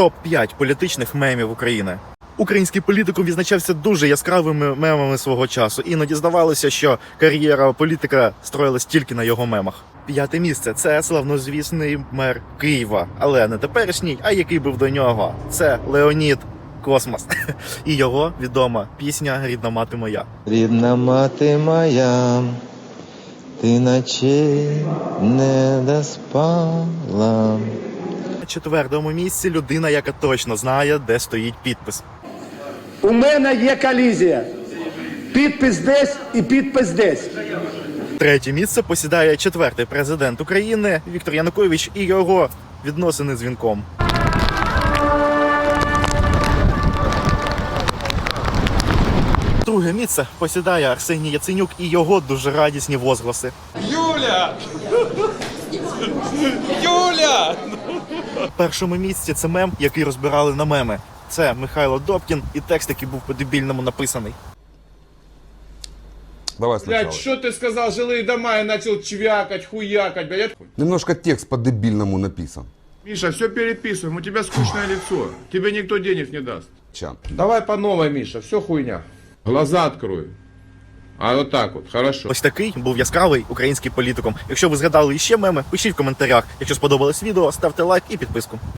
Топ 5 політичних мемів України. Український політикум відзначався дуже яскравими мемами свого часу. Іноді здавалося, що кар'єра політика строїлась тільки на його мемах. П'яте місце це славнозвісний мер Києва, але не теперішній, а який був до нього. Це Леонід Космос. І його відома пісня Рідна мати моя. Рідна мати моя, ти ночей не доспала. Четвертому місці людина, яка точно знає, де стоїть підпис. У мене є колізія. Підпис десь і підпис десь. Третє місце посідає четвертий президент України Віктор Янукович і його відносини з вінком. Друге місце посідає Арсеній Яценюк і його дуже радісні возгласи. Юля! Юля! В першому місці це мем, який розбирали на меми. Це Михайло Добкін і текст, який був по-дебільному написаний. Давай Блядь, сначала. что ты сказал, жилые дома, я начал чвякать, хуякать, блядь. Немножко текст по-дебильному написан. Миша, все переписываем, у тебя скучное лицо. Тебе никто денег не даст. Чан. Давай по новой, Миша, все хуйня. Глаза открой. А отак от, вот, хорошо. Ось такий був яскравий український політиком. Якщо ви згадали іще меми, пишіть в коментарях. Якщо сподобалось відео, ставте лайк і підписку.